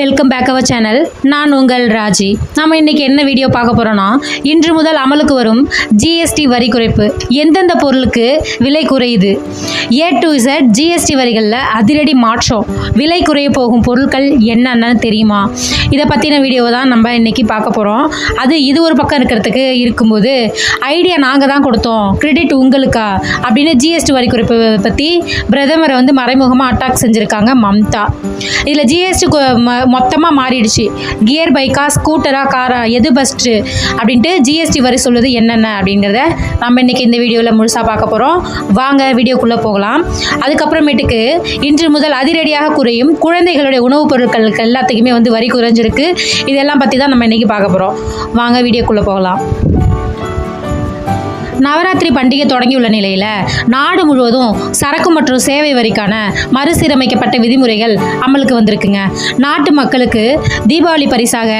Welcome back our channel நான் உங்கள் ராஜி. நம்ம இன்றைக்கி என்ன வீடியோ பார்க்க போகிறோன்னா இன்று முதல் அமலுக்கு வரும் ஜிஎஸ்டி வரி குறைப்பு. எந்தெந்த பொருளுக்கு விலை குறையுது? ஏ டு இசட் ஜிஎஸ்டி வரிகளில் அதிரடி மாற்றம். விலை குறைய போகும் பொருட்கள் என்னென்னு தெரியுமா? இதை பற்றின வீடியோ தான் நம்ம இன்றைக்கி பார்க்க போகிறோம் அது இது ஒரு பக்கம் இருக்கிறதுக்கு இருக்கும்போது ஐடியா நாங்கள் தான் கொடுத்தோம். கிரெடிட் உங்களுக்கா? அப்படின்னு ஜிஎஸ்டி வரி குறைப்பு பற்றி பிரதமரை வந்து மறைமுகமாக அட்டாக் செஞ்சுருக்காங்க மம்தா. இதில் ஜிஎஸ்டி மொத்தமாக மாறிடுச்சு. கியர் பைக்கா ஸ்கூட்டரா காரா எது பெஸ்ட்டு அப்படின்ட்டு ஜிஎஸ்டி வரி சொல்லுது என்னென்ன அப்படிங்கிறத நம்ம இன்னைக்கு இந்த வீடியோவில் முழுசாக பார்க்க போகிறோம் வாங்க வீடியோக்குள்ளே போகலாம். அதுக்கப்புறமேட்டுக்கு இன்று முதல் அதிரடியாக குறையும் குழந்தைகளுடைய உணவுப் பொருட்களுக்கு எல்லாத்துக்குமே வந்து வரி குறைஞ்சிருக்கு. இதெல்லாம் பற்றி தான் நம்ம இன்றைக்கி பார்க்க போகிறோம் வாங்க வீடியோக்குள்ளே போகலாம். நவராத்திரி பண்டிகை தொடங்கியுள்ள நிலையில் நாடு முழுவதும் சரக்கு மற்றும் சேவை வரிக்கான மறுசீரமைக்கப்பட்ட விதிமுறைகள் அமலுக்கு வந்திருக்குங்க. நாட்டு மக்களுக்கு தீபாவளி பரிசாக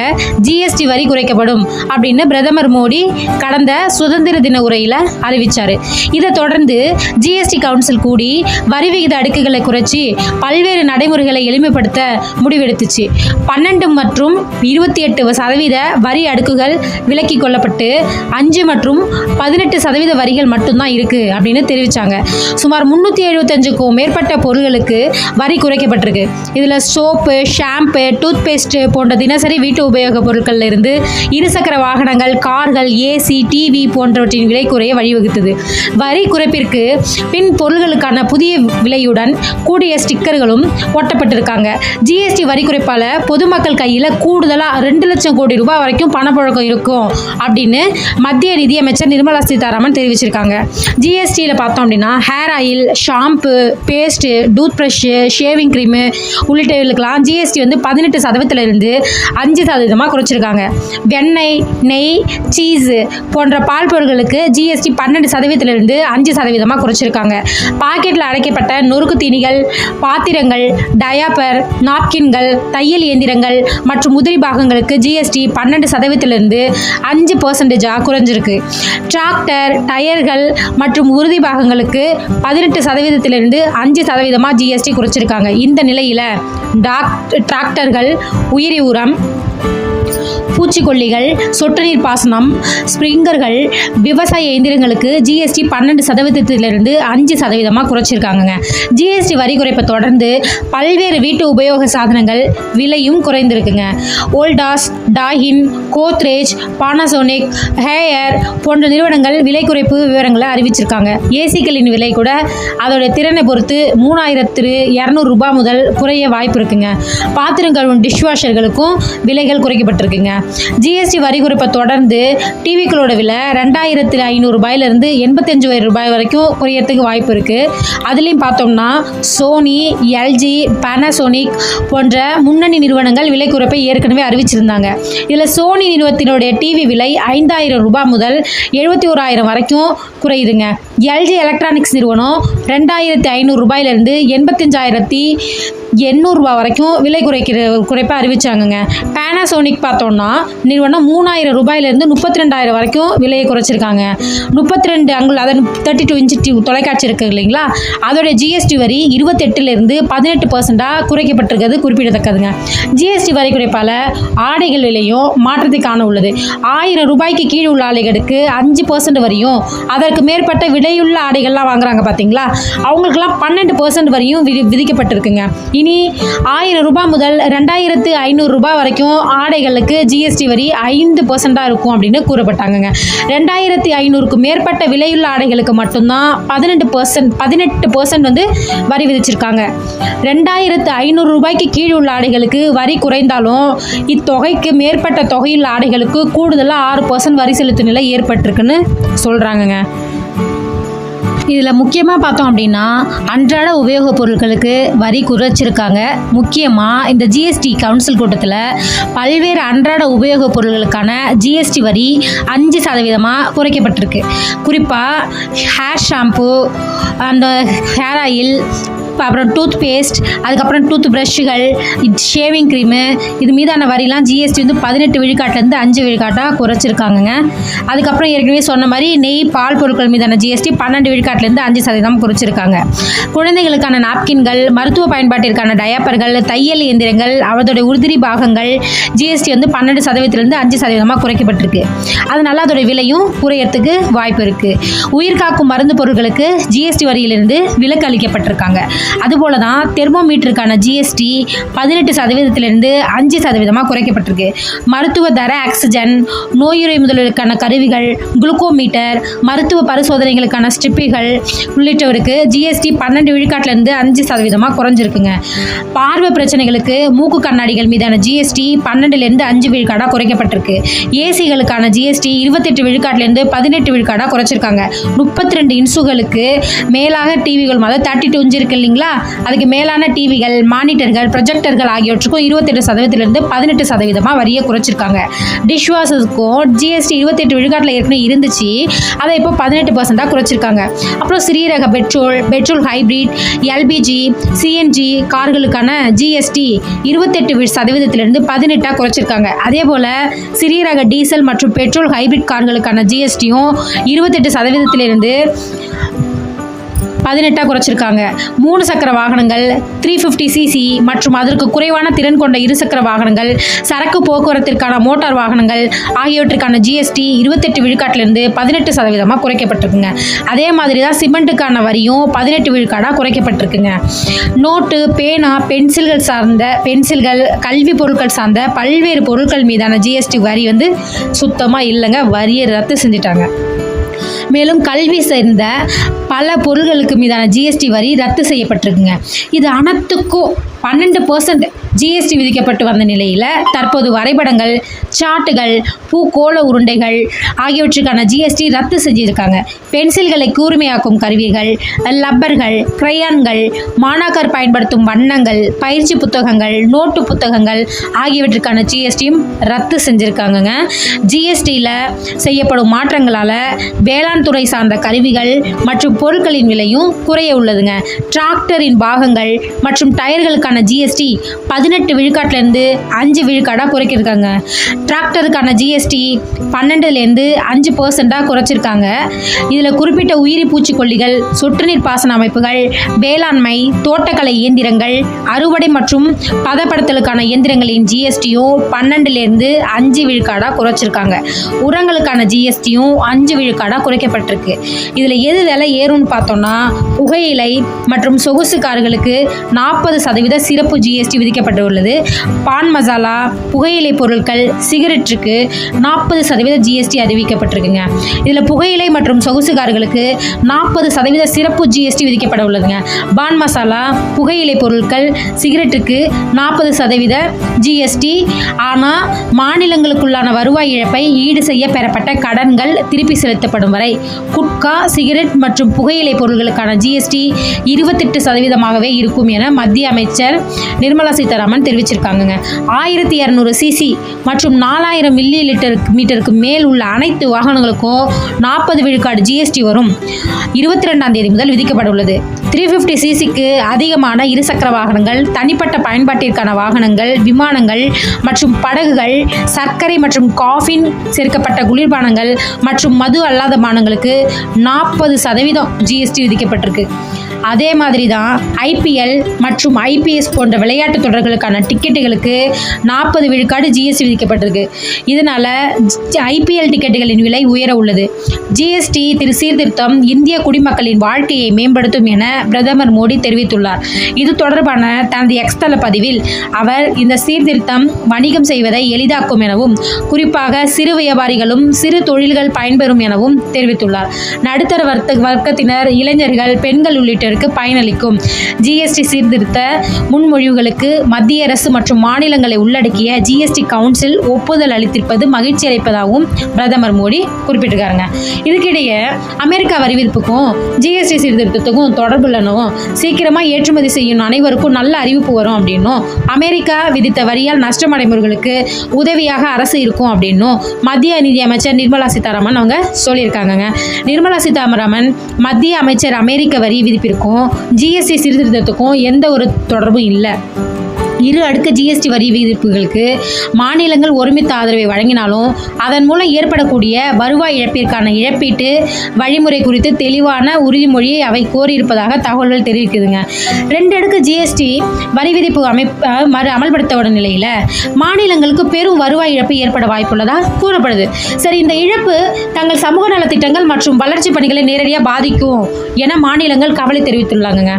ஜிஎஸ்டி வரி குறைக்கப்படும் அப்படின்னு பிரதமர் மோடி கடந்த சுதந்திர தின உரையில் அறிவித்தார் இதை தொடர்ந்து ஜிஎஸ்டி கவுன்சில் கூடி வரி விகித அடுக்குகளை குறைச்சி பல்வேறு நடைமுறைகளை எளிமைப்படுத்த முடிவெடுத்துச்சு. பன்னெண்டு மற்றும் இருபத்தி எட்டு சதவீத வரி அடுக்குகள் விலக்கி கொள்ளப்பட்டு அஞ்சு மற்றும் பதினெட்டு சதவீத வரிகள் மட்டும்தான் இருக்குது அப்படின்னு தெரிவித்தாங்க சுமார் முந்நூற்றி எழுபத்தஞ்சுக்கும் மேற்பட்ட பொருட்களுக்கு வரி குறைக்கப்பட்டிருக்கு. இதில் சோப்பு ஷாம்பு டூத் பேஸ்ட்டு போன்ற தினசரி வீட்டு உபயோகப் பொருட்கள்ல இருந்து இருசக்கர வாகனங்கள் கார்கள் ஏசி டிவி போன்றவற்றின் விலை குறைய வழிவகுத்தது. வரி குறைப்பிற்கு பின் பொருள்களுக்கான புதிய விலையுடன் கூடிய ஸ்டிக்கர்களும் ஒட்டப்பட்டிருக்காங்க. ஜிஎஸ்டி வரி குறைப்பால் பொதுமக்கள் கையில் கூடுதலாக ரெண்டு லட்சம் கோடி ரூபாய் வரைக்கும் பணப்புழக்கம் இருக்கும் அப்படின்னு மத்திய நிதியமைச்சர் நிர்மலா சீதாராமன் தெரிவிச்சிருக்காங்க. ஜிஎஸ்டியில் பார்த்தோம் அப்படின்னா hair oil shampoo paste tooth brush shaving cream உள்ளிட்டவர்களுக்கெல்லாம் GST வந்து பதினெட்டு சதவீதத்திலிருந்து அஞ்சு சதவீதமாக குறைச்சிருக்காங்க. வெண்ணெய் நெய் சீஸு போன்ற பால் பொருட்களுக்கு ஜிஎஸ்டி பன்னெண்டு சதவீதத்திலிருந்து அஞ்சு சதவீதமாக குறைச்சிருக்காங்க. பாக்கெட்டில் அடைக்கப்பட்ட நொறுக்கு தீனிகள் பாத்திரங்கள் டயாப்பர் நாப்கின்கள் தையல் இயந்திரங்கள் மற்றும் உதிரி பாகங்களுக்கு ஜிஎஸ்டி பன்னெண்டு சதவீதத்திலிருந்து அஞ்சு பர்சன்டேஜாக குறைஞ்சிருக்கு. டிராக்டர் டயர்கள் மற்றும் உறுதி பாகங்களுக்கு பதினெட்டு சதவீதத்திலிருந்து அஞ்சு சதவீதமாக ஜிஎஸ்டி குறைச்சிருக்காங்க. இந்த நிலையில் டாக் டிராக்டர்கள் உயிரி உரம் பூச்சிக்கொல்லிகள் சொட்டு நீர் பாசனம் ஸ்ப்ரிங்கர்கள் விவசாய இயந்திரங்களுக்கு ஜிஎஸ்டி பன்னெண்டு சதவீதத்திலிருந்து அஞ்சு சதவீதமாக குறைச்சிருக்காங்கங்க. ஜிஎஸ்டி வரி குறைப்பை தொடர்ந்து பல்வேறு வீட்டு உபயோக சாதனங்கள் விலையும் குறைந்திருக்குங்க. Voltas Daikin Godrej Panasonic Haier போன்ற நிறுவனங்கள் விலை குறைப்பு விவரங்களை அறிவிச்சிருக்காங்க. ஏசிக்களின் விலை கூட அதோட திறனை பொறுத்து மூணாயிரத்து இரநூறு ரூபாய் முதல் குறைய வாய்ப்பு இருக்குங்க. பாத்திரம் கழுவும் டிஷ்வாஷர்களுக்கும் விலைகள் குறைக்கப்பட்டிருக்குங்க. ஜிஎஸ்டி வரி குறைப்பை தொடர்ந்து டிவிக்களோட விலை ரெண்டாயிரத்து ஐநூறு ரூபாயிலிருந்து எண்பத்தஞ்சு ரூபாய் வரைக்கும் குறையறதுக்கு வாய்ப்பு இருக்குது அதுலேயும் பார்த்தோம்னா சோனி எல்ஜி பேனாசோனிக் போன்ற முன்னணி நிறுவனங்கள் விலை குறைப்பை ஏற்கனவே அறிவிச்சிருந்தாங்க. இதில் சோனி நிறுவனத்தினுடைய டிவி விலை ஐந்தாயிரம் ரூபாய் முதல் எழுபத்தி ஓராயிரம் வரைக்கும் குறையுதுங்க. எல்ஜி எலக்ட்ரானிக்ஸ் நிறுவனம் ரெண்டாயிரத்தி ஐநூறு ரூபாயிலிருந்து எண்பத்தஞ்சாயிரத்தி எண்ணூறுரூவா வரைக்கும் விலை குறைக்கிற குறைப்பை அறிவிச்சாங்கங்க. பேனாசோனிக் பார்த்தோம்னா நிறுவனம் மூணாயிரம் ரூபாயிலிருந்து முப்பத்தி ரெண்டாயிரம் வரைக்கும் விலையை குறைச்சிருக்காங்க. முப்பத்தி ரெண்டு அங்குள் அதை தேர்ட்டி டூ இன்ச்சு டிவி தொலைக்காட்சி இருக்குது இல்லைங்களா? அதோடய ஜிஎஸ்டி வரி இருபத்தெட்டுலேருந்து பதினெட்டு பர்சண்டாக குறைக்கப்பட்டிருக்கிறது குறிப்பிடத்தக்கதுங்க. ஜிஎஸ்டி வரி குறைப்பால் ஆடைகள் விலையும் மாற்றத்தை காண உள்ளது. ஆயிரம் ரூபாய்க்கு கீழ் உள்ள ஆடைகளுக்கு அஞ்சு பர்சன்ட் வரையும் அதற்கு மேற்பட்ட விலையுள்ள ஆடைகள்லாம் வாங்குறாங்க பார்த்தீங்களா அவங்களுக்குலாம் பன்னெண்டு பர்சன்ட் வரையும் விதி விதிக்கப்பட்டிருக்குங்க. இனி ஆயிரம் ரூபாய் முதல் ரெண்டாயிரத்து ஐநூறுரூபா வரைக்கும் ஆடைகளுக்கு ஜிஎஸ்டி வரி ஐந்து பர்சண்டாக இருக்கும் அப்படின்னு கூறப்பட்டாங்கங்க. ரெண்டாயிரத்தி ஐநூறுக்கும் மேற்பட்ட விலையுள்ள ஆடைகளுக்கு மட்டும்தான் பதினெட்டு பர்சன்ட் பதினெட்டு பர்சன்ட் வந்து வரி விதிச்சிருக்காங்க. ரெண்டாயிரத்து ஐநூறு ரூபாய்க்கு கீழ் உள்ள ஆடைகளுக்கு வரி குறைந்தாலும் இத்தொகைக்கு மேற்பட்ட தொகையுள்ள ஆடைகளுக்கு கூடுதலாக ஆறு பர்சன்ட் வரி செலுத்தும் நிலை ஏற்பட்டிருக்குன்னு சொல்கிறாங்கங்க இதில் முக்கியமாக பார்த்தோம் அப்படின்னா அன்றாட உபயோகப் பொருட்களுக்கு வரி குறைச்சிருக்காங்க. முக்கியமாக இந்த ஜிஎஸ்டி கவுன்சில் கூட்டத்தில் பல்வேறு அன்றாட உபயோகப் பொருட்களுக்கான ஜிஎஸ்டி வரி அஞ்சு சதவீதமாக குறைக்கப்பட்டிருக்கு. குறிப்பாக ஹேர் ஷாம்பு அந்த ஹேர் ஆயில் அப்புறம் டூத் பேஸ்ட் அதுக்கப்புறம் டூத் ப்ரஷ்ஷுகள் ஷேவிங் க்ரீமு இது மீதான வரிலாம் ஜிஎஸ்டி வந்து பதினெட்டு விழுக்காட்டிலேருந்து அஞ்சு விழுக்காட்டாக குறைச்சிருக்காங்கங்க. அதுக்கப்புறம் ஏற்கனவே சொன்ன மாதிரி நெய் பால் பொருட்கள் மீதான ஜிஎஸ்டி பன்னெண்டு விழுக்காட்டிலேருந்து அஞ்சு சதவீதம் குறைச்சிருக்காங்க. குழந்தைகளுக்கான நாப்கின்கள் மருத்துவ பயன்பாட்டிற்கான டயப்பர்கள் தையல் இயந்திரங்கள் அதோடைய உதிரி பாகங்கள் ஜிஎஸ்டி வந்து பன்னெண்டு சதவீதத்திலேருந்து அஞ்சு சதவீதமாக குறைக்கப்பட்டிருக்கு. அதனால் அதோட விலையும் குறையறதுக்கு வாய்ப்பு இருக்குது உயிர்காக்கும் மருந்து பொருட்களுக்கு ஜிஎஸ்டி வரியிலிருந்து விலக்கு அளிக்கப்பட்டிருக்காங்க. அதுபோல தான் தெர்மோமீட்டருக்கான ஜிஎஸ்டி பதினெட்டு சதவீதத்திலிருந்து அஞ்சு சதவீதமாக குறைக்கப்பட்டிருக்கு. மருத்துவ தர ஆக்சிஜன் நோயுறை முதலுக்கான கருவிகள் குளுக்கோமீட்டர் மருத்துவ பரிசோதனைகளுக்கான ஸ்டிப்பிகள் உள்ளிட்டவருக்கு ஜிஎஸ்டி பன்னெண்டு விழுக்காட்டிலேருந்து அஞ்சு சதவீதமாக குறைஞ்சிருக்குங்க. பார்வை பிரச்சனைகளுக்கு மூக்கு கண்ணாடிகள் மீதான ஜிஎஸ்டி பன்னெண்டுலேருந்து அஞ்சு விழுக்காடாக குறைக்கப்பட்டிருக்கு. ஏசிகளுக்கான ஜிஎஸ்டி இருபத்தெட்டு விழுக்காட்டிலேருந்து பதினெட்டு விழுக்காடாக குறைச்சிருக்காங்க. முப்பத்தி ரெண்டு இன்சுகளுக்கு மேலாக டிவிகள் மாதிரி தேர்ட்டி டூ இன்ச்சு இருக்கு இல்லைங்களா அதுக்கு மேலான டிவிகள் மானிட்டர்கள் ப்ரொஜெக்டர்கள் ஆகியவற்றுக்கும் இருபத்தெட்டு சதவீதத்திலிருந்து பதினெட்டு சதவீதமாக வரியை குறைச்சிருக்காங்க. டிஷ் வாஷஸுக்கும் ஜிஎஸ்டி இருபத்தெட்டு விழுக்காட்டில் ஏற்கனவே இருந்துச்சு. அதை இப்போ பதினெட்டு பர்சன்டாக குறைச்சிருக்காங்க. அப்புறம் ஸ்ரீரக petrol petrol hybrid LPG CNG கார்களுக்கான GST இருபத்தெட்டு வி- சதவீதத்திலிருந்து பதினெட்டாக குறைச்சிருக்காங்க. அதே போல் ஸ்ரீரக டீசல் மற்றும் பெட்ரோல் ஹைப்ரிட் கார்களுக்கான ஜிஎஸ்டியும் இருபத்தெட்டு சதவீதத்திலிருந்து பதினெட்டாக குறைச்சிருக்காங்க. மூணு சக்கர வாகனங்கள் த்ரீ ஃபிஃப்டி சிசி மற்றும் அதற்கு குறைவான திறன் கொண்ட இருசக்கர வாகனங்கள் சரக்கு போக்குவரத்திற்கான மோட்டார் வாகனங்கள் ஆகியவற்றுக்கான ஜிஎஸ்டி இருபத்தெட்டு விழுக்காட்டிலிருந்து பதினெட்டு சதவீதமாக குறைக்கப்பட்டிருக்குங்க. அதே மாதிரி தான் சிமெண்ட்டுக்கான வரியும் பதினெட்டு விழுக்காடாக குறைக்கப்பட்டிருக்குங்க. நோட்டு பேனா பென்சில்கள் சார்ந்த பென்சில்கள் கல்வி பொருட்கள் சார்ந்த பல்வேறு பொருட்கள் மீதான ஜிஎஸ்டி வரி வந்து சுத்தமாக இல்லைங்க. வரியை ரத்து செஞ்சுட்டாங்க. மேலும் கல்வி சேர்ந்த பல பொருள்களுக்கு மீதான ஜிஎஸ்டி வரி ரத்து செய்யப்பட்டிருக்குங்க. இது அனைத்துக்கும் பன்னெண்டு பர்சன்ட் ஜிஎஸ்டி விதிக்கப்பட்டு வந்த நிலையில் தற்போது வரைபடங்கள் சாட்டுகள் பூக்கோள உருண்டைகள் ஆகியவற்றுக்கான ஜிஎஸ்டி ரத்து செஞ்சிருக்காங்க. பென்சில்களை கூர்மையாக்கும் கருவிகள் லப்பர்கள் கிரையான்கள் மாணாக்கர் பயன்படுத்தும் வண்ணங்கள் பயிற்சி புத்தகங்கள் நோட்டு புத்தகங்கள் ஆகியவற்றுக்கான ஜிஎஸ்டியும் ரத்து செஞ்சுருக்காங்கங்க. ஜிஎஸ்டியில் செய்யப்படும் மாற்றங்களால் வேளாண் துறை சார்ந்த கருவிகள் மற்றும் பொருட்களின் விலையும் குறைய உள்ளதுங்க. டிராக்டரின் பாகங்கள் மற்றும் டயர்களுக்கான ஜிஎஸ்டி பதினெட்டு பதினெட்டு விழுக்காட்டிலேருந்து அஞ்சு விழுக்காடாக குறைக்கிருக்காங்க. டிராக்டருக்கான ஜிஎஸ்டி பன்னெண்டுலேருந்து அஞ்சு பர்சண்ட்டாக குறைச்சிருக்காங்க. இதில் குறிப்பிட்ட உயிரி பூச்சிக்கொல்லிகள் சொட்டு நீர் பாசன அமைப்புகள் வேளாண்மை தோட்டக்கலை இயந்திரங்கள் அறுவடை மற்றும் பதப்படுத்தலுக்கான இயந்திரங்களின் ஜிஎஸ்டியும் பன்னெண்டுலேருந்து அஞ்சு விழுக்காடாக குறைச்சிருக்காங்க. உரங்களுக்கான ஜிஎஸ்டியும் அஞ்சு விழுக்காடாக குறைக்கப்பட்டிருக்கு. இதில் எது விலை ஏறும்னு பார்த்தோம்னா புகையிலை மற்றும் சொகுசு கார்களுக்கு நாற்பது சதவீத சிறப்பு ஜிஎஸ்டி விதிக்கப்பட்டுள்ளது பான் மசாலா புகையிலை பொருட்கள் சிகரெட்டுக்கு நாற்பது சதவீத ஜிஎஸ்டி அறிவிக்கப்பட்டிருக்குங்க. இதில் புகையிலை மற்றும் சொகுசுகார்களுக்கு நாற்பது சதவீத சிறப்பு ஜிஎஸ்டி விதிக்கப்பட உள்ளதுங்க பான் மசாலா புகையிலை பொருட்கள் சிகரெட்டுக்கு நாற்பது சதவீத ஜிஎஸ்டி ஆனால் மாநிலங்களுக்குள்ளான வருவாய் இழப்பை ஈடு செய்ய பெறப்பட்ட கடன்கள் திருப்பி செலுத்தப்படும் வரை குட்கா சிகரெட் மற்றும் புகையிலை பொருட்களுக்கான ஜிஎஸ்டி இருபத்தெட்டு சதவீதமாகவே இருக்கும் என மத்திய அமைச்சர் நிர்மலா சீதாராமன் தெரிவிச்சிருக்காங்கங்க. ஆயிரத்தி இரநூறு சிசி மற்றும் நாலாயிரம் மில்லி லிட்டர் மீட்டருக்கு மேல் உள்ள அனைத்து வாகனங்களுக்கும் நாற்பது விழுக்காடு ஜிஎஸ்டி வரும். இருபத்தி ரெண்டாம் தேதி முதல் விதிக்கப்பட உள்ளது த்ரீ ஃபிஃப்டி சிசிக்கு அதிகமான இருசக்கர வாகனங்கள் தனிப்பட்ட பயன்பாட்டிற்கான வாகனங்கள் விமானங்கள் மற்றும் படகுகள் சர்க்கரை மற்றும் காஃபின் சேர்க்கப்பட்ட குளிர்பானங்கள் மற்றும் மது அல்லாத பானங்களுக்கு நாற்பது சதவீதம் ஜிஎஸ்டி விதிக்கப்பட்டிருக்கு. அதே மாதிரி தான் ஐபிஎல் மற்றும் ஐபிஎஸ் போன்ற விளையாட்டு தொடர்களுக்கான டிக்கெட்டுகளுக்கு நாற்பது விழுக்காடு ஜிஎஸ்டி விதிக்கப்பட்டிருக்கு. இதனால் ஐபிஎல் டிக்கெட்டுகளின் விலை உயர உள்ளது. ஜிஎஸ்டி திரு சீர்திருத்தம் இந்திய குடிமக்களின் வாழ்க்கையை மேம்படுத்தும் என பிரதமர் மோடி தெரிவித்துள்ளார். இது தொடர்பான தனது எக்ஸ்தல பதிவில் அவர் இந்த சீர்திருத்தம் வணிகம் செய்வதை எளிதாக்கும் எனவும் குறிப்பாக சிறு வியாபாரிகளும் சிறு தொழில்கள் பயன்பெறும் எனவும் தெரிவித்துள்ளார். நடுத்தர வர்த்த வர்க்கத்தினர் இளைஞர்கள் பெண்கள் உள்ளிட்ட உள்ளிட்டோருக்கு பயனளிக்கும். ஜிஎஸ்டி சீர்திருத்த முன்மொழிவுகளுக்கு மத்திய அரசு மற்றும் மாநிலங்களை உள்ளடக்கிய ஜிஎஸ்டி கவுன்சில் ஒப்புதல் அளித்திருப்பது மகிழ்ச்சி அளிப்பதாகவும் பிரதமர் மோடி குறிப்பிட்டிருக்காருங்க. இதுக்கிடையே அமெரிக்கா வரி ஜிஎஸ்டி சீர்திருத்தத்துக்கும் தொடர்பு இல்லைனும் சீக்கிரமாக ஏற்றுமதி செய்யும் அனைவருக்கும் நல்ல அறிவிப்பு வரும் அப்படின்னும் அமெரிக்கா விதித்த வரியால் நஷ்டமடைபவர்களுக்கு உதவியாக அரசு இருக்கும் அப்படின்னும் மத்திய நிதியமைச்சர் நிர்மலா சீதாராமன் அவங்க சொல்லியிருக்காங்கங்க. நிர்மலா சீதாராமன் மத்திய அமைச்சர் அமெரிக்க வரி விதிப்பிற்கும் விதிப்புகளுக்கும் ஜிஎஸ்டி சீர்திருத்தத்துக்கும் எந்த ஒரு தொடர்பும் இல்லை. இரு அடுக்கு ஜிஎஸ்டி வரி விதிப்புகளுக்கு மாநிலங்கள் ஒருமித்த ஆதரவை வழங்கினாலும் அதன் மூலம் ஏற்படக்கூடிய வருவாய் இழப்பிற்கான இழப்பீட்டு வழிமுறை குறித்து தெளிவான உறுதிமொழியை அவை கோரியிருப்பதாக தகவல்கள் தெரிவிக்குதுங்க. ரெண்டு அடுக்கு ஜிஎஸ்டி வரி விதிப்பு அமைப்பு மறு அமல்படுத்தப்படும் நிலையில் மாநிலங்களுக்கு பெரும் வருவாய் இழப்பு ஏற்பட வாய்ப்புள்ளதாக கூறப்படுது. சரி இந்த இழப்பு தங்கள் சமூக நலத்திட்டங்கள் மற்றும் வளர்ச்சி பணிகளை நேரடியாக பாதிக்கும் என மாநிலங்கள் கவலை தெரிவித்துள்ளாங்க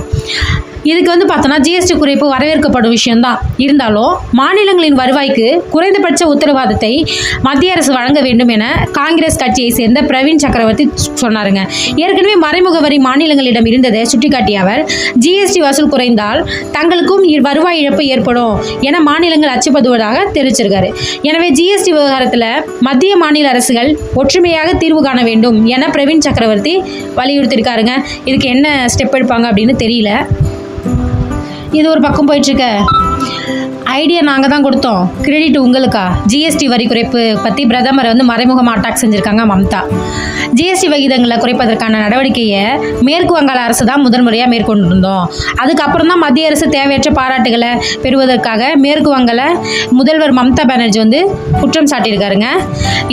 இதுக்கு வந்து பார்த்தோன்னா ஜிஎஸ்டி குறைப்பு வரவேற்கப்படும் விஷயம்தான். இருந்தாலும் மாநிலங்களின் வருவாய்க்கு குறைந்தபட்ச உத்தரவாதத்தை மத்திய அரசு வழங்க வேண்டும் என காங்கிரஸ் கட்சியை சேர்ந்த பிரவீன் சக்கரவர்த்தி சொன்னாருங்க. ஏற்கனவே மறைமுக வரி மாநிலங்களிடம் இருந்ததை சுட்டிக்காட்டிய அவர் ஜிஎஸ்டி வசூல் குறைந்தால் தங்களுக்கும் இ- வருவாய் இழப்பு ஏற்படும் என மாநிலங்கள் அச்சப்படுவதாக தெரிவிச்சிருக்காரு. எனவே ஜிஎஸ்டி விவகாரத்தில் மத்திய மாநில அரசுகள் ஒற்றுமையாக தீர்வு காண வேண்டும் என பிரவீன் சக்கரவர்த்தி வலியுறுத்தியிருக்காருங்க. இதுக்கு என்ன ஸ்டெப் எடுப்பாங்க அப்படின்னு தெரியல. இது ஒரு பக்கம் போயிட்டுருக்க ஐடியா நாங்கள் தான் கொடுத்தோம். கிரெடிட் உங்களுக்கா? ஜிஎஸ்டி வரி குறைப்பு பற்றி பிரதமர் வந்து மறைமுகமாக அட்டாக் செஞ்சுருக்காங்க மம்தா. ஜிஎஸ்டி விகிதங்களை குறைப்பதற்கான நடவடிக்கையை மேற்கு வங்காள அரசு தான் முதன்முறையாக மேற்கொண்டிருந்தோம் மேற்கொண்டு இருந்தோம் அதுக்கப்புறம் தான் மத்திய அரசு தேவையற்ற பாராட்டுகளை பெறுவதற்காக மேற்கு வங்காள முதல்வர் மம்தா பானர்ஜி வந்து குற்றம் சாட்டியிருக்காருங்க.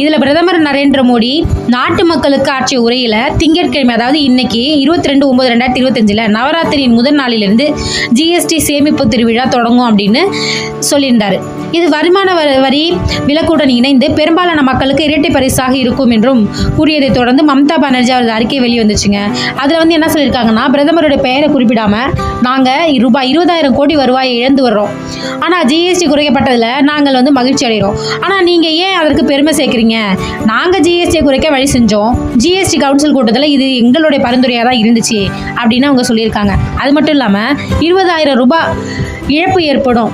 இதில் பிரதமர் நரேந்திர மோடி நாட்டு மக்களுக்கு ஆற்றிய உரையில் திங்கட்கிழமை அதாவது இன்னைக்கு இருபத்தி ரெண்டு ஒம்பது ரெண்டாயிரத்தி இருபத்தஞ்சில் நவராத்திரியின் முதல் நாளிலிருந்து ஜிஎஸ்டி சேமிப்பு திருவிழா தொடங்கும் அப்படின்னு சொல்லியிருந்தார். இது வருமான வரி விலக்குடன் இணைந்து பெரும்பாலான மக்களுக்கு இரட்டை பரிசாக இருக்கும் என்றும் கூறியதை தொடர்ந்து மம்தா பானர்ஜி அவரது அறிக்கை வெளிவந்துச்சுங்க. அதில் வந்து என்ன சொல்லியிருக்காங்கன்னா பிரதமருடைய பெயரை குறிப்பிடாமல் நாங்கள் ரூபாய் இருபதாயிரம் கோடி வருவாயை இழந்து வர்றோம். ஆனால் ஜிஎஸ்டி குறைக்கப்பட்டதில் நாங்கள் வந்து மகிழ்ச்சி அடைகிறோம். ஆனால் நீங்கள் ஏன் அதற்கு பெருமை சேர்க்குறீங்க? நாங்கள் ஜிஎஸ்டியை குறைக்க வழி செஞ்சோம். ஜிஎஸ்டி கவுன்சில் கூட்டத்தில் இது எங்களுடைய பரிந்துரையாக தான் இருந்துச்சு அப்படின்னு அவங்க சொல்லியிருக்காங்க. அது மட்டும் இல்லாமல் இருபதாயிரம் ரூபாய் இழப்பு ஏற்படும்.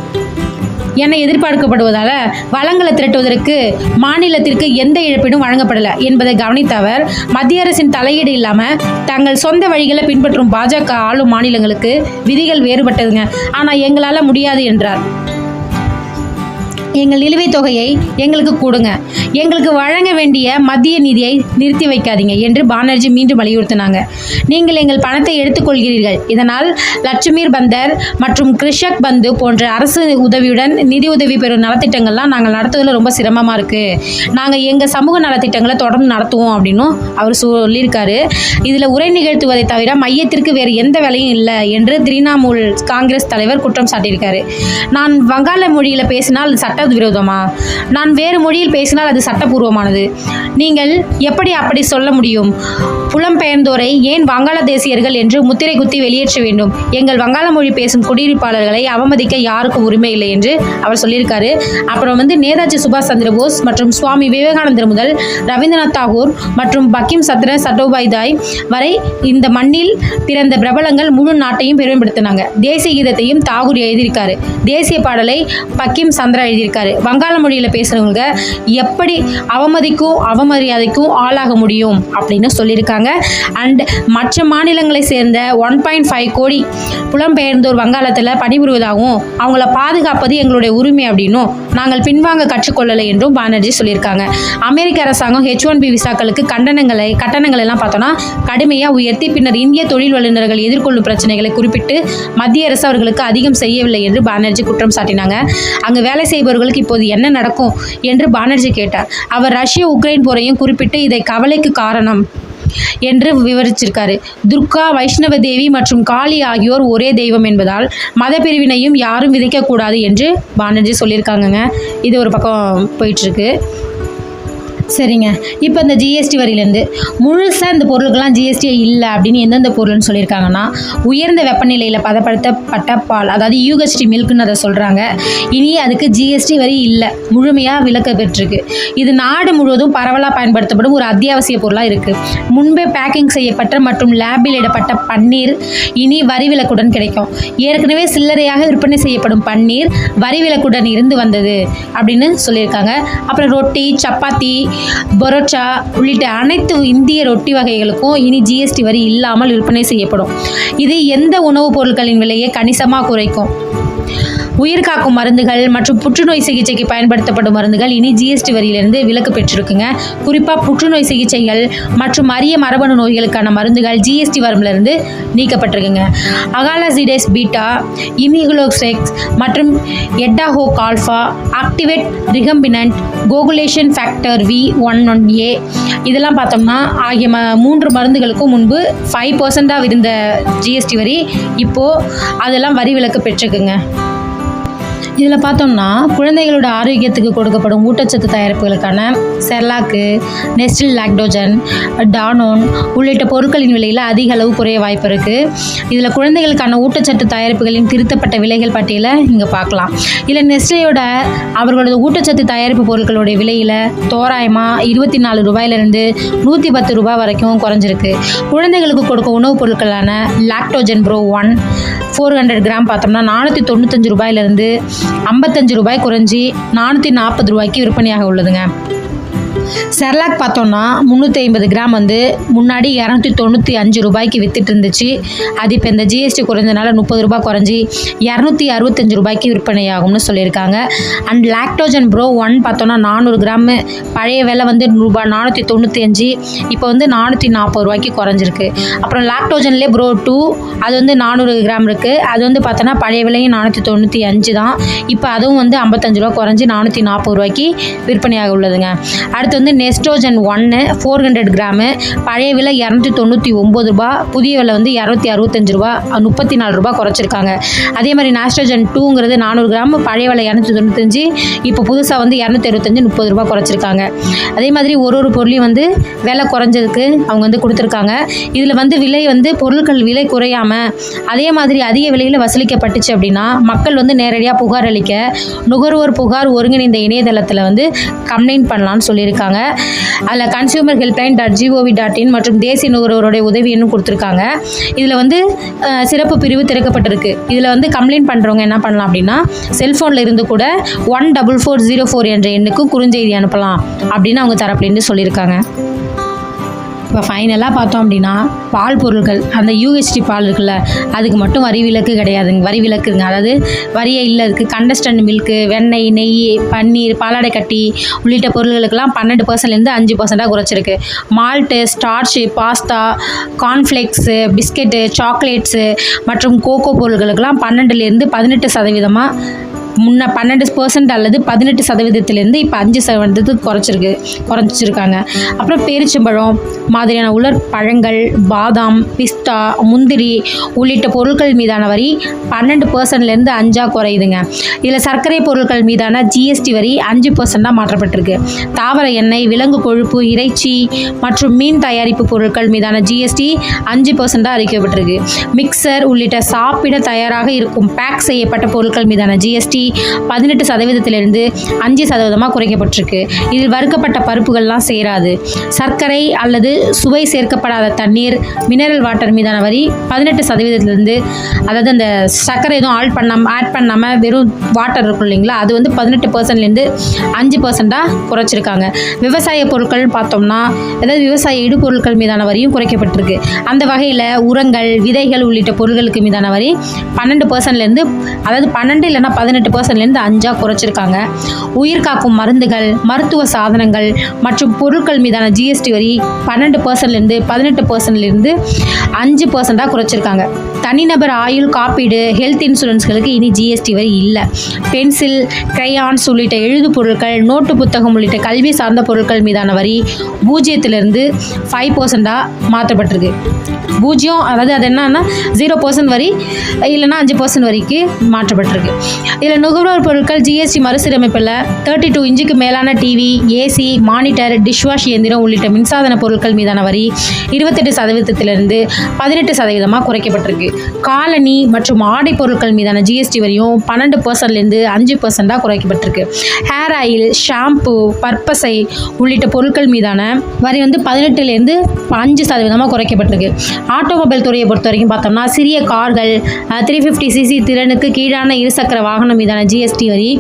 என எதிர்பார்க்கப்படுவதால் வளங்களை திரட்டுவதற்கு மாநிலத்திற்கு எந்த இழப்பீடும் வழங்கப்படலை என்பதை கவனித்த அவர் மத்திய அரசின் தலையீடு இல்லாமல் தங்கள் சொந்த வழிகளை பின்பற்றும் பாஜக ஆளும் மாநிலங்களுக்கு விதிகள் வேறுபட்டதுங்க. ஆனால் எங்களால் முடியாது என்றார். எங்கள் நிலுவைத் தொகையை எங்களுக்கு கொடுங்க. எங்களுக்கு வழங்க வேண்டிய மத்திய நிதியை நிறுத்தி வைக்காதீங்க என்று பானர்ஜி மீண்டும் வலியுறுத்தினாங்க. நீங்கள் எங்கள் பணத்தை எடுத்துக்கொள்கிறீர்கள். இதனால் லட்சுமீர் பந்தர் மற்றும் கிருஷக் பந்து போன்ற அரசு உதவியுடன் நிதி உதவி பெறும் நலத்திட்டங்கள்லாம் நாங்கள் நடத்துவதில் ரொம்ப சிரமமாக இருக்குது நாங்கள் எங்கள் சமூக நலத்திட்டங்களை தொடர்ந்து நடத்துவோம் அப்படின்னும் அவர் சொல்லியிருக்காரு. இதில் உரை நிகழ்த்துவதை தவிர மையத்திற்கு வேறு எந்த வேலையும் இல்லை என்று திரிணாமுல் காங்கிரஸ் தலைவர் குற்றம் சாட்டியிருக்காரு. நான் வங்காள மொழியில் பேசினால் சட்ட அது சட்டவிரோதமா நான் வேறு மொழியில் பேசினால் அது சட்டபூர்வமானது. நீங்கள் எப்படி அப்படி சொல்ல முடியும்? புலம்பெயர்ந்தோரை ஏன் வங்காள தேசியர்கள் என்று முத்திரை குத்தி வெளியேற்ற வேண்டும்? எங்கள் வங்காள மொழி பேசும் குடியிருப்பாளர்களை அவமதிக்க யாருக்கும் உரிமை இல்லை என்று அவர் சொல்லியிருக்காரு. அப்புறம் வந்து நேதாஜி சுபாஷ் சந்திர போஸ் மற்றும் சுவாமி விவேகானந்தர் முதல் ரவீந்திரநாத் தாகூர் மற்றும் பக்கிம் சத்ர சட்டோபாய் தாய் வரை இந்த மண்ணில் பிறந்த பிரபலங்கள் முழு நாட்டையும் பெருமைப்படுத்தினாங்க. தேசிய கீதத்தையும் தாகூர் எழுதியிருக்காரு. தேசிய பாடலை பக்கிம் சந்திரா எழுதியிருக்காரு. வங்காள மொழியில் பேசுகிறவங்க எப்படி அவமதிக்கும் அவமரியாதைக்கும் ஆளாக முடியும் அப்படின்னு சொல்லியிருக்காங்க. அண்ட் மற்ற மாநிலங்களை சேர்ந்த ஒன் பாயிண்ட் ஃபைவ் கோடி புலம்பெயர்ந்தோர் வங்காளத்தில் பணிபுரிவதாகவும் அவங்கள பாதுகாப்பது எங்களுடைய உரிமை அப்படின்னும் நாங்கள் பின்வாங்க கற்றுக்கொள்ளலை என்றும் பானர்ஜி சொல்லியிருக்காங்க. அமெரிக்க அரசாங்கம் ஹெச் ஒன் பி விசாக்களுக்கு கண்டனங்களை கட்டணங்கள் எல்லாம் பார்த்தோன்னா கடுமையாக உயர்த்தி பின்னர் இந்திய தொழில் வல்லுநர்கள் எதிர்கொள்ளும் பிரச்சனைகளை குறிப்பிட்டு மத்திய அரசு அவர்களுக்கு அதிகம் செய்யவில்லை என்று பானர்ஜி குற்றம் சாட்டினாங்க. அங்கு வேலை செய்பவர்கள் அவளுக்கு இப்போது என்ன நடக்கும் என்று பானர்ஜி கேட்டார். அவர் ரஷ்ய உக்ரைன் போரையும் குறிப்பிட்டு இதை கவலைக்கு காரணம் என்று விவரிச்சிருக்காரு. துர்கா வைஷ்ணவ தேவி மற்றும் காளி ஆகியோர் ஒரே தெய்வம் என்பதால் மத பிரிவினையும் யாரும் விதைக்கக்கூடாது என்று பானர்ஜி சொல்லியிருக்காங்கங்க. இது ஒரு பக்கம் போயிட்டுருக்கு. சரிங்க. இப்போ இந்த ஜிஎஸ்டி வரியிலேருந்து முழுசாக இந்த பொருளுக்கெல்லாம் ஜிஎஸ்டி இல்லை அப்படின்னு எந்தெந்த பொருள்னு சொல்லியிருக்காங்கன்னா உயர்ந்த வெப்பநிலையில் பதப்படுத்தப்பட்ட பால் அதாவது யூகஸ்டி மில்க்குன்னு அதை சொல்கிறாங்க இனி அதுக்கு ஜிஎஸ்டி வரி இல்லை. முழுமையாக விலக்கு பெற்றிருக்கு. இது நாடு முழுவதும் பரவலாக பயன்படுத்தப்படும் ஒரு அத்தியாவசிய பொருளாக இருக்குது முன்பே பேக்கிங் செய்யப்பட்ட மற்றும் லேபில் இடப்பட்ட பன்னீர் இனி வரி விலக்குடன் கிடைக்கும். ஏற்கனவே சில்லறையாக விற்பனை செய்யப்படும் பன்னீர் வரி விலக்குடன் இருந்து வந்தது அப்படின்னு சொல்லியிருக்காங்க. அப்புறம் ரொட்டி சப்பாத்தி பரோட்டா உள்ளிட்ட அனைத்து இந்திய ரொட்டி வகைகளுக்கும் இனி ஜிஎஸ்டி வரி இல்லாமல் விற்பனை செய்யப்படும். இது எந்த உணவுப் பொருட்களின் விலையை கணிசமாக குறைக்கும்? உயிர்காக்கும் மருந்துகள் மற்றும் புற்றுநோய் சிகிச்சைக்கு பயன்படுத்தப்படும் மருந்துகள் இனி ஜிஎஸ்டி வரியிலிருந்து விலக்கு பெற்றிருக்குங்க. குறிப்பாக புற்றுநோய் சிகிச்சைகள் மற்றும் அரிய மரபணு நோய்களுக்கான மருந்துகள் ஜிஎஸ்டி வரம்பிலிருந்து நீக்கப்பட்டிருக்குங்க. அகாலசிடேஸ் பீட்டா இமிகுலோசெக்ஸ் மற்றும் எட்டாஹோ கால்ஃபா activate recombinant coagulation factor V one one A. இதெல்லாம் பார்த்தோம்னா ஆகிய ம மூன்று மருந்துகளுக்கும் முன்பு ஃபைவ் பர்சண்டாக இருந்த ஜிஎஸ்டி வரி. இப்போது அதெல்லாம் வரி விலக்கு பெற்றிருக்குங்க. இதில் பார்த்தோம்னா குழந்தைகளோட ஆரோக்கியத்துக்கு கொடுக்கப்படும் ஊட்டச்சத்து தயாரிப்புகளுக்கான செர்லாக்கு நெஸ்டில் லாக்டோஜன் டானோன் உள்ளிட்ட பொருட்களின் விலையில் அதிக அளவு குறைய வாய்ப்பு இருக்குது இதில் குழந்தைகளுக்கான ஊட்டச்சத்து தயாரிப்புகளின் திருத்தப்பட்ட விலைகள் பட்டியலை இங்கே பார்க்கலாம். இதில் நெஸ்லேயோட அவர்களோட ஊட்டச்சத்து தயாரிப்பு பொருட்களுடைய விலையில் தோராயமாக இருபத்தி நாலு ரூபாயிலிருந்து நூற்றி பத்து ரூபாய் வரைக்கும் குறைஞ்சிருக்கு. குழந்தைகளுக்கு கொடுக்க உணவுப் பொருட்களான Lactogen pro one four hundred gram பார்த்தோம்னா நானூற்றி தொண்ணூத்தஞ்சு ரூபாயிலிருந்து ஐம்பத்தஞ்சு ரூபாய் குறைஞ்சி நானூற்றி நாற்பது ரூபாய்க்கு விற்பனையாக உள்ளதுங்க. செர்லாக் பார்த்தோம்னா முந்நூற்றி ஐம்பது கிராம் வந்து முன்னாடி இரநூத்தி தொண்ணூற்றி அஞ்சு ரூபாய்க்கு வித்துட்டு இருந்துச்சு அது இப்போ இந்த ஜிஎஸ்டி குறைஞ்சனால முப்பது ரூபாய் குறைஞ்சி இரநூத்தி அறுபத்தஞ்சு ரூபாய்க்கு விற்பனையாகும்னு சொல்லியிருக்காங்க. அண்ட் லாக்டோஜன் ப்ரோ ஒன் பார்த்தோன்னா நானூறு கிராமு. பழைய விலை வந்து ரூபாய் நானூற்றி தொண்ணூற்றி அஞ்சு. இப்போ வந்து நானூற்றி நாற்பது ரூபாய்க்கு குறைஞ்சிருக்கு. அப்புறம் லாக்டோஜன்லேயே ப்ரோ டூ அது வந்து நானூறு கிராம் இருக்குது அது வந்து பார்த்தோன்னா பழைய விலையும் நானூற்றி தொண்ணூற்றி அஞ்சு தான். இப்போ அதுவும் வந்து ஐம்பத்தஞ்சு ரூபா குறைஞ்சி நானூற்றி நாற்பது ரூபாய்க்கு விற்பனையாக உள்ளதுங்க. அடுத்து அடுத்து வந்து நெஸ்ட்ரோஜன் ஒன்று ஃபோர் ஹண்ட்ரட் கிராமு பழைய விலை இரநூத்தி தொண்ணூற்றி ஒம்பது ரூபா புதிய விலை வந்து இரநூத்தி அறுபத்தஞ்சு ரூபா முப்பத்தி நாலு ரூபா குறைச்சிருக்காங்க. அதே மாதிரி நாஸ்ட்ரோஜன் டூங்கிறது நானூறு கிராம் பழைய விலை இரநூத்தி தொண்ணூத்தஞ்சு இப்போ புதுசாக வந்து இரநூத்தி அறுபத்தஞ்சு முப்பது ரூபா குறைச்சிருக்காங்க. அதே மாதிரி ஒரு ஒரு பொருளையும் வந்து விலை குறைஞ்சதுக்கு அவங்க வந்து கொடுத்துருக்காங்க. இதில் வந்து விலை வந்து பொருட்கள் விலை குறையாமல் அதே மாதிரி அதிக விலையில் வசூலிக்கப்பட்டுச்சு அப்படின்னா மக்கள் வந்து நேரடியாக புகார் அளிக்க நுகர்வோர் புகார் ஒருங்கிணைந்த இணையதளத்தில் வந்து கம்ப்ளைண்ட் பண்ணலாம்னு சொல்லியிருக்காங்க அதில் consumer helpline dot GOV dot in மற்றும் தேசிய நுகர்வோருடைய உதவி எண்ணும் கொடுத்துருக்காங்க. இதில் வந்து சிறப்பு பிரிவு திறக்கப்பட்டிருக்கு. இதில் வந்து கம்ப்ளைண்ட் பண்ணுறவங்க என்ன பண்ணலாம் அப்படின்னா செல்ஃபோனில் இருந்து கூட one double four zero four என்ற எண்ணுக்கு குறுஞ்செய்தி அனுப்பலாம் அப்படின்னு அவங்க தரப்புலேருந்து சொல்லியிருக்காங்க. இப்போ ஃபைனலாக பார்த்தோம் அப்படின்னா பால் பொருட்கள் அந்த யூஎஸ்டி பால் இருக்குல்ல அதுக்கு மட்டும் வரி விலக்கு கிடையாதுங்க. வரி விலக்குங்க. அதாவது வரியே இல்லை இருக்குது கண்டஸ்டன்ட் மில்க்கு வெண்ணெய் நெய் பன்னீர் பாலாடை கட்டி உள்ளிட்ட பொருள்களுக்கெல்லாம் பன்னெண்டு பர்சன்ட்லேருந்து அஞ்சு பர்சன்டாக குறைச்சிருக்கு. Malt starch pasta cornflakes biscuit chocolates மற்றும் கோகோ பொருட்களுக்கெல்லாம் பன்னெண்டுலேருந்து பதினெட்டு சதவீதமாக முன்ன பன்னெண்டு பர்சன்ட் அல்லது பதினெட்டு சதவீதத்திலேருந்து இப்போ அஞ்சு சதவீதத்துக்கு குறைச்சிருக்கு குறைச்சிருக்காங்க. அப்புறம் பேரிச்சம்பழம் மாதிரியான உலர் பழங்கள் பாதாம் பிஸ்தா முந்திரி உள்ளிட்ட பொருட்கள் மீதான வரி பன்னெண்டு பர்சன்ட்லேருந்து அஞ்சாக குறையுதுங்க. இதில் சர்க்கரை பொருட்கள் மீதான ஜிஎஸ்டி வரி அஞ்சு பர்சன்டாக மாற்றப்பட்டிருக்கு. தாவர எண்ணெய் விலங்கு கொழுப்பு இறைச்சி மற்றும் மீன் தயாரிப்பு பொருட்கள் மீதான ஜிஎஸ்டி அஞ்சு பர்சன்டாக அறிவிக்கப்பட்டிருக்கு. மிக்சர் உள்ளிட்ட சாப்பிட தயாராக இருக்கும் பேக் செய்யப்பட்ட பொருட்கள் மீதான ஜிஎஸ்டி பதினெட்டு சதவீதத்திலிருந்து அஞ்சு சதவீதமாக குறைக்கப்பட்டிருக்கு. இதில் வறுக்கப்பட்ட பருப்புகள்லாம் சேராது. சர்க்கரை அல்லது சுவை சேர்க்கப்படாத தண்ணீர் மினரல் வாட்டர் மீதான வரி பதினெட்டு சதவீதத்திலிருந்து அதாவது அந்த சர்க்கரை எதுவும் ஆட் பண்ணாமல் ஆட் பண்ணாமல் வெறும் வாட்டர் இருக்கும் இல்லைங்களா? அது வந்து பதினெட்டு பர்சன்ட்லேருந்து அஞ்சு பர்சண்ட்டாக குறைச்சிருக்காங்க. விவசாய பொருட்கள் பார்த்தோம்னா அதாவது விவசாய இடுபொருட்கள் மீதான வரியும் குறைக்கப்பட்டிருக்கு. அந்த வகையில் உரங்கள் விதைகள் உள்ளிட்ட பொருட்களுக்கு மீதான வரி பன்னெண்டு பர்சன்ட்லேருந்து அதாவது பன்னெண்டு இல்லைன்னா பதினெட்டு பர்சன்ட்லேருந்து அஞ்சாக குறைச்சிருக்காங்க. உயிர் காக்கும் மருந்துகள் மருத்துவ சாதனங்கள் மற்றும் பொருட்கள் மீதான ஜிஎஸ்டி வரி பன்னெண்டு பர்சன்ட்லேருந்து பதினெட்டு பர்சன்ட்லேருந்து அஞ்சு பர்சண்ட்டாக குறைச்சிருக்காங்க. தனிநபர் ஆயுள் காப்பீடு ஹெல்த் இன்சூரன்ஸ்களுக்கு இனி ஜிஎஸ்டி வரி இல்லை. பென்சில் கிரையான்ஸ் உள்ளிட்ட எழுது பொருட்கள் நோட்டு புத்தகம் உள்ளிட்ட கல்வி சார்ந்த பொருட்கள் மீதான வரி பூஜ்ஜியத்திலிருந்து ஃபைவ் பர்சண்டாக மாற்றப்பட்டிருக்கு. பூஜ்ஜியம் அதாவது அது என்னன்னா ஜீரோ பர்சன்ட் வரி இல்லைன்னா அஞ்சு பர்சன்ட் வரிக்கு மாற்றப்பட்டிருக்கு. இதில் நுகர்வோர் பொருட்கள் ஜிஎஸ்டி மறுசீரமைப்பில் தேர்ட்டி டூ இன்ச்சுக்கு மேலான டிவி ஏசி மானிட்டர் டிஷ்வாஷ் இயந்திரம் உள்ளிட்ட மின்சாதன பொருட்கள் மீதான வரி இருபத்தெட்டு சதவீதத்திலிருந்து பதினெட்டு சதவீதமாக குறைக்கப்பட்டிருக்கு. காலணி மற்றும் ஆடை பொருட்கள் மீதான ஜிஎஸ்டி வரியும் பன்னெண்டு பர்சன்ட்லேருந்து அஞ்சு பர்சண்டாக குறைக்கப்பட்டிருக்கு. ஹேர் ஆயில் ஷாம்பு பற்பசை உள்ளிட்ட பொருட்கள் மீதான வரி வந்து பதினெட்டுலேருந்து அஞ்சு சதவீதமாக குறைக்கப்பட்டிருக்கு. ஆட்டோமொபைல் துறையை பொறுத்த வரைக்கும் பார்த்தோம்னா சிறிய கார்கள் த்ரீ ஃபிஃப்டி சிசி திறனுக்கு கீழான இருசக்கர வாகனம் மீதான ஜிஎஸ்டி வரி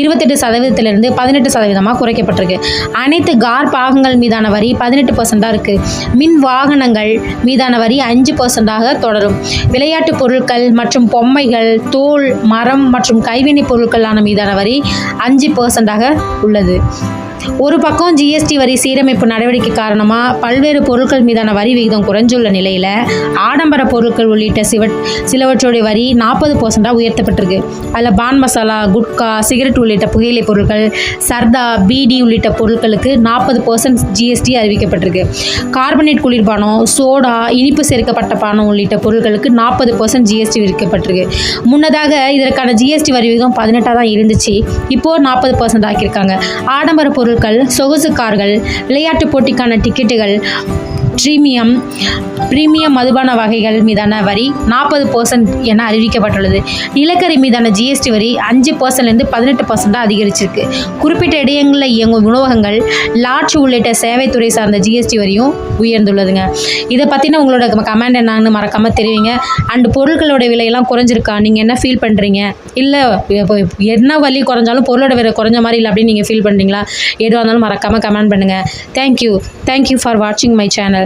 இருபத்தெட்டு சதவீதத்திலிருந்து பதினெட்டு சதவீதமாக குறைக்கப்பட்டிருக்கு. அனைத்து கார் பாகங்கள் மீதான வரி பதினெட்டு பர்சண்டாக இருக்குது மின் வாகனங்கள் மீதான வரி அஞ்சு பர்சண்டாக தொடரும். விளையாட்டு பொருட்கள் மற்றும் பொம்மைகள் தோல் மரம் மற்றும் கைவினைப் பொருட்களான மீதான வரி அஞ்சு பர்சன்டாக உள்ளது. ஒரு பக்கம் ஜிஎஸ்டி வரி சீரமைப்பு நடவடிக்கை காரணமாக பல்வேறு பொருட்கள் மீதான வரி விகிதம் குறைஞ்சுள்ள நிலையில் ஆடம்பர பொருட்கள் உள்ளிட்ட சிவ சிலவற்றுடைய வரி நாற்பது பர்சண்டாக உயர்த்தப்பட்டிருக்கு. அதில் பான் மசாலா குட்கா சிகரெட் உள்ளிட்ட புகையிலை பொருட்கள் சர்தா பீடி உள்ளிட்ட பொருட்களுக்கு நாற்பது பர்சன்ட் ஜிஎஸ்டி அறிவிக்கப்பட்டிருக்கு. கார்பனேட் குளிர்பானம் சோடா இனிப்பு சேர்க்கப்பட்ட பானம் உள்ளிட்ட பொருட்களுக்கு நாற்பது பர்சன்ட் ஜிஎஸ்டி விதிக்கப்பட்டிருக்கு. முன்னதாக இதற்கான ஜிஎஸ்டி வரி விகிதம் பதினெட்டாக தான் இருந்துச்சு. இப்போது நாற்பது பர்சன்ட் ஆக்கியிருக்காங்க. ஆடம்பர பொருள் பொருட்கள் சொகுசு கார்கள் விளையாட்டுப் போட்டிக்கான டிக்கெட்டுகள் ப்ரீமியம் பிரீமியம் மதுபான வகைகள் மீதான வரி நாற்பது பர்சன்ட் என அறிவிக்கப்பட்டுள்ளது. நிலக்கரி மீதான ஜிஎஸ்டி வரி அஞ்சு பர்சன்ட்லேருந்து பதினெட்டு பர்சன்டாக அதிகரிச்சிருக்கு. குறிப்பிட்ட இடையங்களில் இயங்கும் உணவகங்கள் லாட்ஜ் உள்ளிட்ட சேவைத்துறை சார்ந்த ஜிஎஸ்டி வரியும் உயர்ந்துள்ளதுங்க. இதை பற்றின உங்களோட கமெண்ட் என்னன்னு மறக்காமல் தெரிவிங்க. அண்டு பொருட்களோட விலையெல்லாம் குறைஞ்சிருக்கா? நீங்கள் என்ன ஃபீல் பண்ணுறீங்க இல்லை இப்போ என்ன வலி குறைஞ்சாலும் பொருளோட விலை குறைஞ்ச மாதிரி இல்லை அப்படின்னு நீங்கள் ஃபீல் பண்ணுறீங்களா எதுவாக இருந்தாலும் மறக்காமல் கமெண்ட் பண்ணுங்கள் thank you thank you for வாட்சிங் மை சேனல்